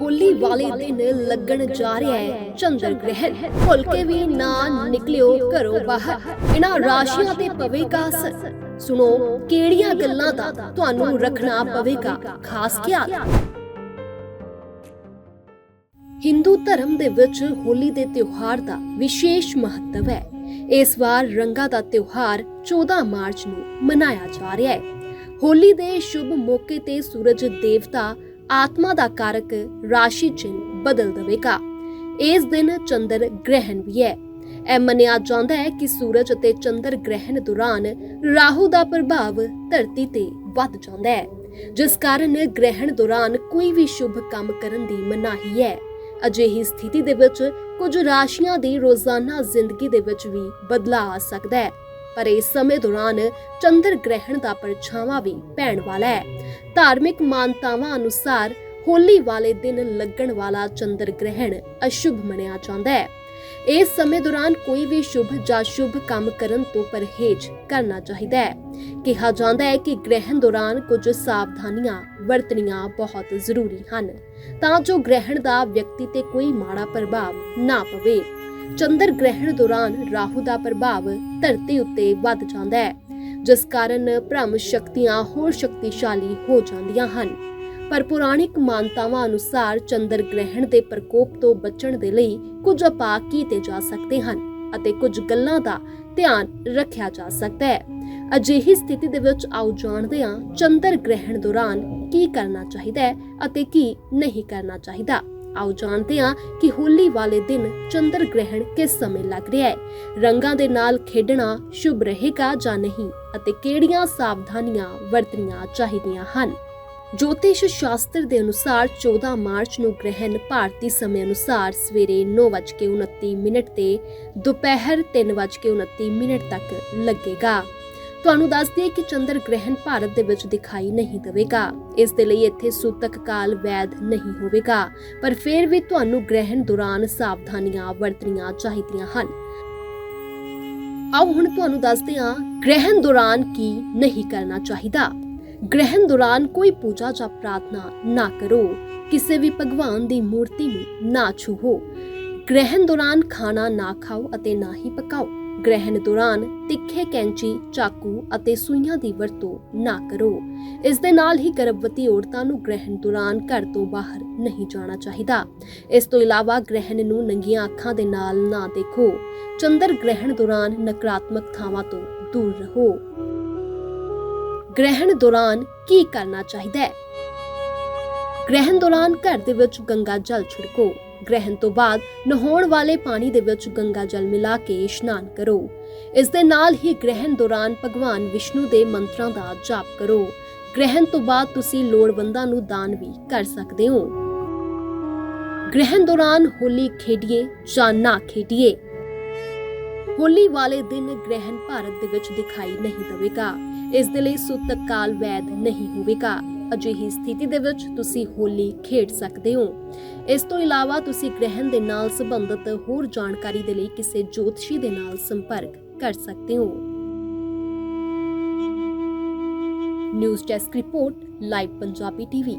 ਹੋਲੀ ਵਾਲੇ ਦਿਨ ਲੱਗਣ ਜਾ ਰਿਹਾ ਹੈ। ਚੰਦਰ ਗ੍ਰਹਿਣ। ਭੁੱਲ ਕੇ ਵੀ ਨਾ ਨਿਕਲਿਓ ਘਰੋਂ ਬਾਹਰ। ਇਹਨਾਂ ਰਾਸ਼ੀਆਂ ਤੇ ਪਵੇਗਾ ਅਸਰ। ਸੁਣੋ, ਕਿਹੜੀਆਂ ਗੱਲਾਂ ਦਾ ਤੁਹਾਨੂੰ ਰੱਖਣਾ ਪਵੇਗਾ? ਖਾਸ ਖਿਆਲ। ਹਿੰਦੂ ਧਰਮ ਦੇ ਵਿੱਚ ਹੋਲੀ ਦੇ ਤਿਉਹਾਰ ਦਾ ਵਿਸ਼ੇਸ਼ ਮਹੱਤਵ ਹੈ। ਇਸ ਵਾਰ ਰੰਗਾਂ ਦਾ ਤਿਉਹਾਰ 14 ਮਾਰਚ ਨੂੰ ਮਨਾਇਆ ਜਾ ਰਿਹਾ ਹੈ। ਹੋਲੀ ਦੇ ਸ਼ੁਭ ਮੌਕੇ ਤੇ ਸੂਰਜ ਦੇਵਤਾ ਆਤਮਾ ਦਾ ਕਾਰਕ ਰਾਸ਼ੀ ਚਿੰਨ ਬਦਲ ਦੇਵੇਗਾ। ਇਸ ਦਿਨ ਚੰਦਰ ਗ੍ਰਹਿਣ ਵੀ ਹੈ। ਇਹ ਮੰਨਿਆ ਜਾਂਦਾ ਹੈ ਕਿ ਸੂਰਜ ਅਤੇ ਚੰਦਰ ਗ੍ਰਹਿਣ ਦੌਰਾਨ ਰਾਹੂ ਦਾ ਪ੍ਰਭਾਵ ਧਰਤੀ ਤੇ ਵੱਧ ਜਾਂਦਾ ਹੈ, ਜਿਸ ਕਾਰਨ ਗ੍ਰਹਿਣ ਦੌਰਾਨ ਕੋਈ ਵੀ ਸ਼ੁਭ ਕੰਮ ਕਰਨ ਦੀ ਮਨਾਹੀ ਹੈ। ਅਜਿਹੀ ਸਥਿਤੀ ਦੇ ਵਿੱਚ ਕੁਝ ਰਾਸ਼ੀਆਂ ਦੀ ਰੋਜ਼ਾਨਾ ਜ਼ਿੰਦਗੀ ਦੇ ਵਿੱਚ ਵੀ ਬਦਲਾਅ ਆ ਸਕਦਾ ਹੈ। ਪਰ ਇਸ ਸਮੇਂ ਦੌਰਾਨ ਚੰਦਰ ਗ੍ਰਹਿਣ ਦਾ ਪਰਛਾਵਾਂ ਵੀ ਪੈਣ ਵਾਲਾ ਹੈ। ਧਾਰਮਿਕ ਮਾਨਤਾਵਾਂ ਅਨੁਸਾਰ ਹੋਲੀ ਵਾਲੇ ਦਿਨ ਲੱਗਣ ਵਾਲਾ ਚੰਦਰ ਗ੍ਰਹਿਣ ਅਸ਼ੁਭ ਮੰਨਿਆ ਜਾਂਦਾ ਹੈ। ਇਸ ਸਮੇਂ ਦੌਰਾਨ ਕੋਈ ਵੀ ਸ਼ੁਭ ਜਾਂ ਸ਼ੁਭ ਕੰਮ ਕਰਨ ਤੋਂ ਪਰਹੇਜ਼ ਕਰਨਾ ਚਾਹੀਦਾ ਹੈ। ਕਿਹਾ ਜਾਂਦਾ ਹੈ ਕਿ ਗ੍ਰਹਿਣ ਦੌਰਾਨ ਕੁਝ ਸਾਵਧਾਨੀਆਂ ਵਰਤਣੀਆਂ ਬਹੁਤ ਜ਼ਰੂਰੀ ਹਨ, ਤਾਂ ਜੋ ਗ੍ਰਹਿਣ ਦਾ ਵਿਅਕਤੀ ਤੇ ਕੋਈ ਮਾੜਾ ਪ੍ਰਭਾਵ ਨਾ ਪਵੇ। ਚੰਦਰ ਗ੍ਰਹਿਣ ਦੌਰਾਨ ਰਾਹੂ ਦਾ ਪ੍ਰਭਾਵ ਧਰਤੀ ਉੱਤੇ ਵੱਧ ਜਾਂਦਾ ਹੈ, ਜਿਸ ਕਾਰਨ ਭ੍ਰਮ ਸ਼ਕਤੀਆਂ ਹੋਰ ਸ਼ਕਤੀਸ਼ਾਲੀ ਹੋ ਜਾਂਦੀਆਂ ਹਨ। ਪਰ ਪੁਰਾਣਿਕ ਮਾਨਤਾਵਾਂ ਅਨੁਸਾਰ ਚੰਦਰ ਗ੍ਰਹਿਣ ਦੇ ਪ੍ਰਕੋਪ ਤੋਂ ਬਚਣ ਦੇ ਲਈ ਕੁਝ ਉਪਾਅ ਕੀਤੇ ਜਾ ਸਕਦੇ ਹਨ ਅਤੇ ਕੁਝ ਗੱਲਾਂ ਦਾ ਧਿਆਨ ਰੱਖਿਆ ਜਾ ਸਕਦਾ ਹੈ। ਅਜਿਹੀ ਸਥਿਤੀ ਦੇ ਵਿੱਚ ਆਓ ਜਾਣਦੇ ਹਾਂ ਚੰਦਰ ਗ੍ਰਹਿਣ ਦੌਰਾਨ ਕੀ ਕਰਨਾ ਚਾਹੀਦਾ ਹੈ ਅਤੇ ਕੀ ਨਹੀਂ ਕਰਨਾ ਚਾਹੀਦਾ। ਆਓ ਜਾਣਦੇ ਹਾਂ ਕਿ ਹੋਲੀ ਵਾਲੇ ਦਿਨ ਚੰਦਰ ਗ੍ਰਹਿਣ ਕਿਸ ਸਮੇਂ ਲੱਗ ਰਿਹਾ ਹੈ? ਰੰਗਾਂ ਦੇ ਨਾਲ ਖੇਡਣਾ ਸ਼ੁਭ ਰਹੇਗਾ ਜਾਂ ਨਹੀਂ ਅਤੇ ਕਿਹੜੀਆਂ ਸਾਵਧਾਨੀਆਂ ਵਰਤਣੀਆਂ ਚਾਹੀਦੀਆਂ ਹਨ? ਜੋਤਿਸ਼ ਸ਼ਾਸਤਰ ਦੇ ਅਨੁਸਾਰ 14 ਮਾਰਚ ਨੂੰ ਗ੍ਰਹਿਣ ਭਾਰਤੀ ਸਮੇਂ ਅਨੁਸਾਰ ਸਵੇਰੇ 9:29 ਮਿੰਟ ਤੇ, ਦੁਪਹਿਰ 3:29 ਮਿੰਟ ਤੱਕ ਲੱਗੇਗਾ। ਤੁਹਾਨੂੰ ਦੱਸ ਦਈਏ ਕਿ ਚੰਦਰ ਗ੍ਰਹਿਣ ਭਾਰਤ ਦੇ ਵਿੱਚ ਦਿਖਾਈ ਨਹੀਂ ਦੇਵੇਗਾ। ਇਸ ਦੇ ਲਈ ਇੱਥੇ ਸੂਤਕ ਕਾਲ ਵੈਦ ਨਹੀਂ ਹੋਵੇਗਾ, ਪਰ ਫਿਰ ਵੀ ਤੁਹਾਨੂੰ ਗ੍ਰਹਿਣ ਦੌਰਾਨ ਸਾਵਧਾਨੀਆਂ ਵਰਤਣੀਆਂ ਚਾਹੀਦੀਆਂ ਹਨ। ਆਓ ਹੁਣ ਤੁਹਾਨੂੰ ਦੱਸਦੇ ਹਾਂ, ਗ੍ਰਹਿਣ ਦੌਰਾਨ ਕੀ ਨਹੀਂ ਕਰਨਾ ਚਾਹੀਦਾ। ਗ੍ਰਹਿਣ ਦੌਰਾਨ ਕੋਈ ਪੂਜਾ ਜਾਂ ਪ੍ਰਾਰਥਨਾ ਨਾ ਕਰੋ। ਕਿਸੇ ਵੀ ਭਗਵਾਨ ਦੀ ਮੂਰਤੀ ਨੂੰ ਨਾ ਛੂਹੋ। ਗ੍ਰਹਿਣ ਦੌਰਾਨ ਖਾਣਾ ਨਾ ਖਾਓ ਅਤੇ ਨਾ ਹੀ ਪਕਾਓ। ਗ੍ਰਹਿਣ ਦੌਰਾਨ ਤਿੱਖੇ ਕੈਂਚੀ, ਚਾਕੂ ਅਤੇ ਸੂਈਆਂ ਦੀ ਵਰਤੋਂ ਨਾ ਕਰੋ। ਇਸ ਦੇ ਨਾਲ ਹੀ ਗਰਭਵਤੀ ਔਰਤਾਂ ਨੂੰ ਗ੍ਰਹਿਣ ਦੌਰਾਨ ਘਰ ਤੋਂ ਬਾਹਰ ਨਹੀਂ ਜਾਣਾ ਚਾਹੀਦਾ। ਇਸ ਤੋਂ ਇਲਾਵਾ ਗ੍ਰਹਿਣ ਨੂੰ ਨੰਗੀਆਂ ਅੱਖਾਂ ਦੇ ਨਾਲ ਨਾ ਦੇਖੋ। ਚੰਦਰ ਗ੍ਰਹਿਣ ਦੌਰਾਨ ਨਕਾਰਾਤਮਕ ਥਾਵਾਂ ਤੋਂ ਦੂਰ ਰਹੋ। ਗ੍ਰਹਿਣ ਦੌਰਾਨ ਕੀ ਕਰਨਾ ਚਾਹੀਦਾ ਹੈ? ਗ੍ਰਹਿਣ ਦੌਰਾਨ ਘਰ ਦੇ ਵਿੱਚ ਗੰਗਾ ਜਲ ਛਿੜਕੋ। ਗ੍ਰਹਿਣ ਤੋਂ ਬਾਅਦ ਨਹਾਉਣ ਵਾਲੇ ਪਾਣੀ ਦੇ ਵਿੱਚ ਗੰਗਾ ਜਲ ਮਿਲਾ ਕੇ ਇਸ਼ਨਾਨ ਕਰੋ। ਇਸ ਦੇ ਨਾਲ ਹੀ ਗ੍ਰਹਿਣ ਦੌਰਾਨ ਭਗਵਾਨ ਵਿਸ਼ਨੂੰ ਦੇ ਮੰਤਰਾਂ ਦਾ ਜਾਪ ਕਰੋ। ਗ੍ਰਹਿਣ ਤੋਂ ਬਾਅਦ ਤੁਸੀਂ ਲੋੜਵੰਦਾਂ ਨੂੰ ਦਾਨ ਵੀ ਕਰ ਸਕਦੇ ਹੋ। ਗ੍ਰਹਿਣ ਦੌਰਾਨ ਹੋਲੀ ਖੇਡੀਏ ਜਾਂ ਨਾ ਖੇਡੀਏ। ਹੋਲੀ ਵਾਲੇ ਦਿਨ ਗ੍ਰਹਿਣ ਭਾਰਤ ਦੇ ਵਿੱਚ ਦਿਖਾਈ ਨਹੀਂ ਦੇਵੇਗਾ। ਇਸ ਦੇ ਲਈ ਸੁਤਕ ਕਾਲ ਵੈਦ ਨਹੀਂ ਹੋਵੇਗਾ। ਅਜਿਹੀ ਸਥਿਤੀ ਦੇ ਵਿੱਚ ਤੁਸੀਂ ਹੋਲੀ ਖੇਡ ਸਕਦੇ ਹੋ। ਇਸ ਤੋਂ ਇਲਾਵਾ ਤੁਸੀਂ ਗ੍ਰਹਿਣ ਦੇ ਨਾਲ ਸੰਬੰਧਿਤ ਹੋਰ ਜਾਣਕਾਰੀ ਦੇ ਲਈ ਕਿਸੇ ਜੋਤਸ਼ੀ ਦੇ ਨਾਲ ਸੰਪਰਕ ਕਰ ਸਕਦੇ ਹੋ। News desk report, live Punjabi TV.